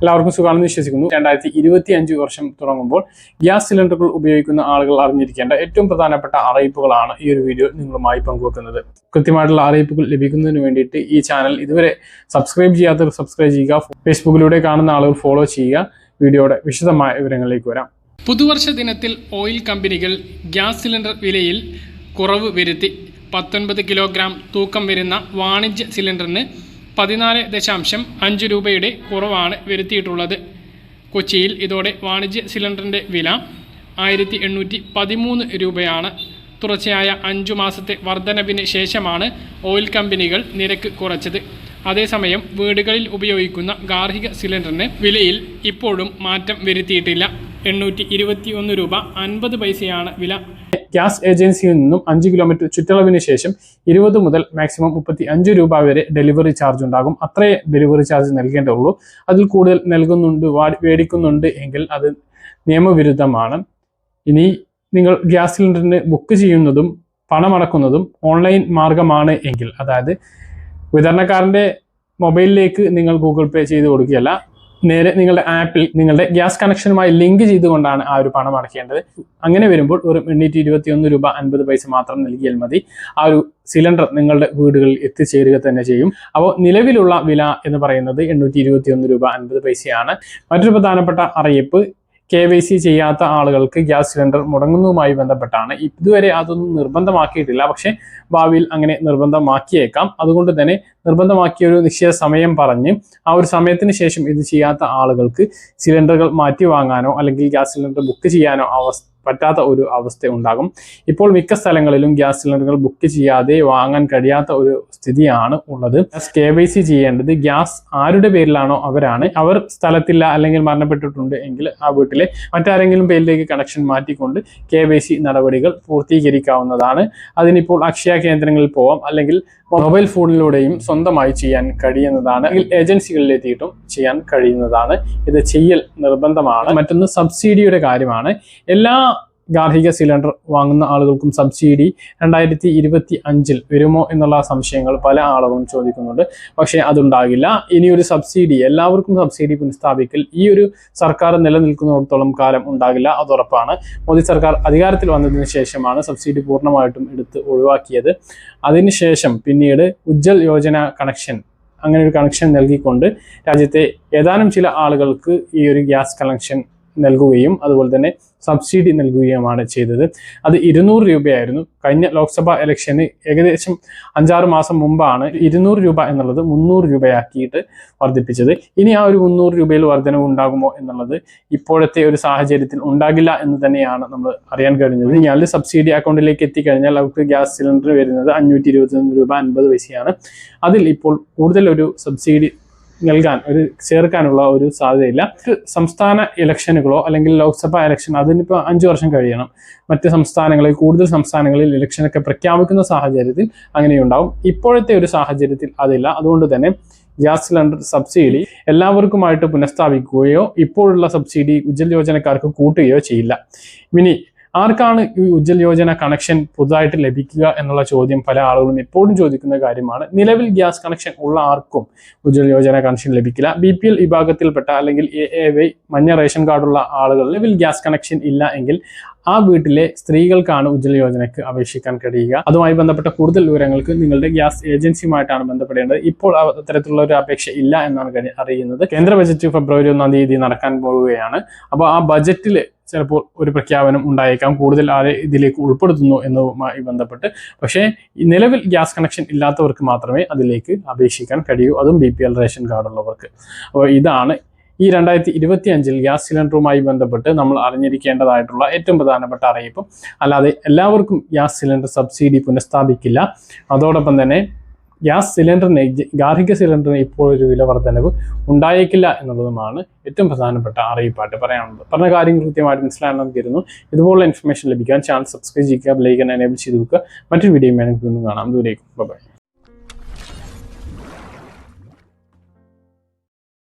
എല്ലാവർക്കും സുഖമാണെന്ന് വിശ്വസിക്കുന്നു. രണ്ടായിരത്തി ഇരുപത്തി അഞ്ച് വർഷം തുടങ്ങുമ്പോൾ ഗ്യാസ് സിലിണ്ടറുകൾ ഉപയോഗിക്കുന്ന ആളുകൾ അറിഞ്ഞിരിക്കേണ്ട ഏറ്റവും പ്രധാനപ്പെട്ട അറിയിപ്പുകളാണ് ഈ ഒരു വീഡിയോ നിങ്ങളുമായി പങ്കുവെക്കുന്നത്. കൃത്യമായിട്ടുള്ള അറിയിപ്പുകൾ ലഭിക്കുന്നതിന് വേണ്ടിയിട്ട് ഈ ചാനൽ ഇതുവരെ സബ്സ്ക്രൈബ് ചെയ്യാത്തവർ സബ്സ്ക്രൈബ് ചെയ്യുക. ഫേസ്ബുക്കിലൂടെ കാണുന്ന ആളുകൾ ഫോളോ ചെയ്യുക. വീഡിയോയുടെ വിശദമായ വിവരങ്ങളിലേക്ക് വരാം. പുതുവർഷ ദിനത്തിൽ ഓയിൽ കമ്പനികൾ ഗ്യാസ് സിലിണ്ടർ വിലയിൽ കുറവ് വരുത്തി. പത്തൊൻപത് കിലോഗ്രാം തൂക്കം വരുന്ന വാണിജ്യ സിലിണ്ടറിന് പതിനാല് ദശാംശം അഞ്ച് രൂപയുടെ കുറവാണ് വരുത്തിയിട്ടുള്ളത്. കൊച്ചിയിൽ ഇതോടെ വാണിജ്യ സിലിണ്ടറിന്റെ വില ആയിരത്തി എണ്ണൂറ്റി പതിമൂന്ന് രൂപയാണ്. തുടർച്ചയായ അഞ്ചു മാസത്തെ വർധനവിന് ശേഷമാണ് ഓയിൽ കമ്പനികൾ നിരക്ക് കുറച്ചത്. അതേസമയം വീടുകളിൽ ഉപയോഗിക്കുന്ന ഗാർഹിക സിലിണ്ടറിന് വിലയിൽ ഇപ്പോഴും മാറ്റം വരുത്തിയിട്ടില്ല. എണ്ണൂറ്റി ഇരുപത്തി ഒന്ന് രൂപ അൻപത് പൈസയാണ് വില. ഗ്യാസ് ഏജൻസിയിൽ നിന്നും അഞ്ച് കിലോമീറ്റർ ചുറ്റളവിന് ശേഷം ഇരുപത് മുതൽ മാക്സിമം മുപ്പത്തി അഞ്ച് രൂപ വരെ ഡെലിവറി ചാർജ് ഉണ്ടാകും. അത്രേ ഡെലിവറി ചാർജ് നൽകേണ്ടതുള്ളൂ. അതിൽ കൂടുതൽ നൽകുന്നുണ്ട് മേടിക്കുന്നുണ്ട് എങ്കിൽ അത് നിയമവിരുദ്ധമാണ്. ഇനി നിങ്ങൾ ഗ്യാസ് സിലിണ്ടറിന് ബുക്ക് ചെയ്യുന്നതും പണമടക്കുന്നതും ഓൺലൈൻ മാർഗമാണ് എങ്കിൽ അതായത് വിതരണക്കാരന്റെ മൊബൈലിലേക്ക് നിങ്ങൾ ഗൂഗിൾ പേ ചെയ്ത് കൊടുക്കുകയല്ല നേരെ നിങ്ങളുടെ ആപ്പിൽ നിങ്ങളുടെ ഗ്യാസ് കണക്ഷനുമായി ലിങ്ക് ചെയ്തുകൊണ്ടാണ് ആ ഒരു പണം അടയ്ക്കേണ്ടത്. അങ്ങനെ വരുമ്പോൾ ഒരു എണ്ണൂറ്റി ഇരുപത്തി ഒന്ന് രൂപ അൻപത് പൈസ മാത്രം നൽകിയാൽ മതി. ആ ഒരു സിലിണ്ടർ നിങ്ങളുടെ വീടുകളിൽ എത്തിച്ചേരുക തന്നെ ചെയ്യും. അപ്പോൾ നിലവിലുള്ള വില എന്ന് പറയുന്നത് എണ്ണൂറ്റി രൂപ അൻപത് പൈസയാണ്. മറ്റൊരു പ്രധാനപ്പെട്ട അറിയിപ്പ് കെ വൈ സി ചെയ്യാത്ത ആളുകൾക്ക് ഗ്യാസ് സിലിണ്ടർ മുടങ്ങുന്നതുമായി ബന്ധപ്പെട്ടാണ്. ഇതുവരെ അതൊന്നും നിർബന്ധമാക്കിയിട്ടില്ല. പക്ഷേ ഭാവിയിൽ അങ്ങനെ നിർബന്ധമാക്കിയേക്കാം. അതുകൊണ്ട് തന്നെ നിർബന്ധമാക്കിയ ഒരു നിശ്ചിത സമയം പറഞ്ഞ് ആ ഒരു സമയത്തിന് ശേഷം ഇത് ചെയ്യാത്ത ആളുകൾക്ക് സിലിണ്ടറുകൾ മാറ്റി വാങ്ങാനോ അല്ലെങ്കിൽ ഗ്യാസ് സിലിണ്ടർ ബുക്ക് ചെയ്യാനോ അവസ്ഥ പറ്റാത്ത ഒരു അവസ്ഥ ഉണ്ടാകും. ഇപ്പോൾ മിക്ക സ്ഥലങ്ങളിലും ഗ്യാസ് സിലിണ്ടറുകൾ ബുക്ക് ചെയ്യാതെ വാങ്ങാൻ കഴിയാത്ത ഒരു സ്ഥിതിയാണ് ഉള്ളത്. കെ വൈ സി ചെയ്യേണ്ടത് ഗ്യാസ് ആരുടെ പേരിലാണോ അവരാണ്. അവർ സ്ഥലത്തില്ല അല്ലെങ്കിൽ മരണപ്പെട്ടിട്ടുണ്ട് എങ്കിൽ ആ വീട്ടിലെ മറ്റാരെങ്കിലും പേരിലേക്ക് കണക്ഷൻ മാറ്റിക്കൊണ്ട് കെ വൈ സി നടപടികൾ പൂർത്തീകരിക്കാവുന്നതാണ്. അതിനിപ്പോൾ അക്ഷയ കേന്ദ്രങ്ങളിൽ പോവാം. അല്ലെങ്കിൽ മൊബൈൽ ഫോണിലൂടെയും സ്വന്തമായി ചെയ്യാൻ കഴിയുന്നതാണ്. അല്ലെങ്കിൽ ഏജൻസികളിലെത്തിയിട്ടും ചെയ്യാൻ കഴിയുന്നതാണ്. ഇത് ചെയ്യൽ നിർബന്ധമാണ്. മറ്റൊന്ന് സബ്സിഡിയുടെ കാര്യമാണ്. എല്ലാ ഗാർഹിക സിലിണ്ടർ വാങ്ങുന്ന ആളുകൾക്കും സബ്സിഡി രണ്ടായിരത്തി ഇരുപത്തി അഞ്ചിൽ വരുമോ എന്നുള്ള സംശയങ്ങൾ പല ആളുകളും ചോദിക്കുന്നുണ്ട്. പക്ഷേ അതുണ്ടാകില്ല. ഇനിയൊരു സബ്സിഡി എല്ലാവർക്കും സബ്സിഡി പുനഃസ്ഥാപിക്കൽ ഈ ഒരു സർക്കാർ നിലനിൽക്കുന്നിടത്തോളം കാലം ഉണ്ടാകില്ല അത് ഉറപ്പാണ് മോദി സർക്കാർ അധികാരത്തിൽ വന്നതിന് ശേഷമാണ് സബ്സിഡി പൂർണമായിട്ടും എടുത്ത് ഒഴിവാക്കിയത്. അതിനുശേഷം പിന്നീട് ഉജ്ജൽ യോജന കണക്ഷൻ അങ്ങനെ ഒരു കണക്ഷൻ നൽകിക്കൊണ്ട് രാജ്യത്തെ ഏതാനും ചില ആളുകൾക്ക് ഈ ഒരു ഗ്യാസ് കണക്ഷൻ നൽകുകയും അതുപോലെ തന്നെ സബ്സിഡി നൽകുകയുമാണ് ചെയ്തത്. അത് ഇരുന്നൂറ് രൂപയായിരുന്നു. കഴിഞ്ഞ ലോക്സഭാ ഇലക്ഷന് ഏകദേശം അഞ്ചാറ് മാസം മുമ്പാണ് ഇരുന്നൂറ് രൂപ എന്നുള്ളത് മുന്നൂറ് രൂപയാക്കിയിട്ട് വർദ്ധിപ്പിച്ചത്. ഇനി ആ ഒരു മുന്നൂറ് രൂപയിൽ വർധനവ് ഉണ്ടാകുമോ എന്നുള്ളത് ഇപ്പോഴത്തെ ഒരു സാഹചര്യത്തിൽ ഉണ്ടാകില്ല എന്ന് തന്നെയാണ് നമ്മൾ അറിയാൻ കഴിഞ്ഞത്. ഞാൻ സബ്സിഡി അക്കൗണ്ടിലേക്ക് എത്തിക്കഴിഞ്ഞാൽ അവർക്ക് ഗ്യാസ് സിലിണ്ടർ വരുന്നത് അഞ്ഞൂറ്റി രൂപ അൻപത് പൈസയാണ്. അതിൽ ഇപ്പോൾ കൂടുതൽ ഒരു സബ്സിഡി നൽകാൻ ഒരു ചേർക്കാനുള്ള ഒരു സാധ്യതയില്ല. സംസ്ഥാന ഇലക്ഷനുകളോ അല്ലെങ്കിൽ ലോക്സഭാ ഇലക്ഷൻ അതിനിപ്പോൾ അഞ്ചു വർഷം കഴിയണം. മറ്റ് സംസ്ഥാനങ്ങളിൽ കൂടുതൽ സംസ്ഥാനങ്ങളിൽ ഇലക്ഷനൊക്കെ പ്രഖ്യാപിക്കുന്ന സാഹചര്യത്തിൽ അങ്ങനെയുണ്ടാവും. ഇപ്പോഴത്തെ ഒരു സാഹചര്യത്തിൽ അതില്ല. അതുകൊണ്ട് തന്നെ ഗ്യാസ് സിലിണ്ടർ സബ്സിഡി എല്ലാവർക്കുമായിട്ട് പുനഃസ്ഥാപിക്കുകയോ ഇപ്പോഴുള്ള സബ്സിഡി ഉജ്ജൽ യോജനക്കാർക്ക് കൂട്ടുകയോ ചെയ്യില്ല. ഇനി ആർക്കാണ് ഈ ഉജ്ജൽ യോജന കണക്ഷൻ പുതുതായിട്ട് ലഭിക്കുക എന്നുള്ള ചോദ്യം പല ആളുകളും എപ്പോഴും ചോദിക്കുന്ന കാര്യമാണ്. നിലവിൽ ഗ്യാസ് കണക്ഷൻ ഉള്ള ആർക്കും ഉജ്ജൽ യോജന കണക്ഷൻ ലഭിക്കില്ല. ബി പി എൽ വിഭാഗത്തിൽപ്പെട്ട അല്ലെങ്കിൽ എ എ വൈ മഞ്ഞ റേഷൻ കാർഡുള്ള ആളുകൾ നിലവിൽ ഗ്യാസ് കണക്ഷൻ ഇല്ല എങ്കിൽ ആ വീട്ടിലെ സ്ത്രീകൾക്കാണ് ഉജ്ജ്വല യോജനയ്ക്ക് അപേക്ഷിക്കാൻ കഴിയുക. അതുമായി ബന്ധപ്പെട്ട കൂടുതൽ വിവരങ്ങൾക്ക് നിങ്ങളുടെ ഗ്യാസ് ഏജൻസിയുമായിട്ടാണ് ബന്ധപ്പെടേണ്ടത്. ഇപ്പോൾ അത്തരത്തിലുള്ള ഒരു അപേക്ഷ ഇല്ല എന്നാണ് അറിയുന്നത്. കേന്ദ്ര ബജറ്റ് ഫെബ്രുവരി ഒന്നാം തീയതി നടക്കാൻ പോവുകയാണ്. അപ്പോൾ ആ ബജറ്റിൽ ചിലപ്പോൾ ഒരു പ്രഖ്യാപനം ഉണ്ടായേക്കാം. കൂടുതൽ ആരെ ഇതിലേക്ക് ഉൾപ്പെടുത്തുന്നു എന്നതുമായി ബന്ധപ്പെട്ട്. പക്ഷേ നിലവിൽ ഗ്യാസ് കണക്ഷൻ ഇല്ലാത്തവർക്ക് മാത്രമേ അതിലേക്ക് അപേക്ഷിക്കാൻ കഴിയൂ. അതും ബി പി എൽ റേഷൻ കാർഡുള്ളവർക്ക്. അപ്പോൾ ഇതാണ് ഈ രണ്ടായിരത്തി ഇരുപത്തി അഞ്ചിൽ ഗ്യാസ് സിലിണ്ടറുമായി ബന്ധപ്പെട്ട് നമ്മൾ അറിഞ്ഞിരിക്കേണ്ടതായിട്ടുള്ള ഏറ്റവും പ്രധാനപ്പെട്ട അറിയിപ്പ്. അല്ലാതെ എല്ലാവർക്കും ഗ്യാസ് സിലിണ്ടർ സബ്സിഡി പുനഃസ്ഥാപിക്കില്ല. അതോടൊപ്പം തന്നെ ഗ്യാസ് സിലിണ്ടറിന് ഗാർഹിക സിലിണ്ടറിന് ഇപ്പോൾ ഒരു വില വർധനവ് ഉണ്ടായേക്കില്ല എന്നുള്ളതുമാണ് ഏറ്റവും പ്രധാനപ്പെട്ട അറിയിപ്പായിട്ട് പറയാനുള്ളത്. പറഞ്ഞ കാര്യങ്ങൾ കൃത്യമായിട്ട് മനസ്സിലാണെന്ന് കരുതുന്നു ഇതുപോലുള്ള ഇൻഫർമേഷൻ ലഭിക്കാൻ ചാനൽ സബ്സ്ക്രൈബ് ചെയ്യുക ബെലൈക്കൻ എനേബിൾ ചെയ്ത് വെക്കുക. മറ്റൊരു വീഡിയോ വേണമെങ്കിൽ കാണാം. ദൂരേക്കും ബൈ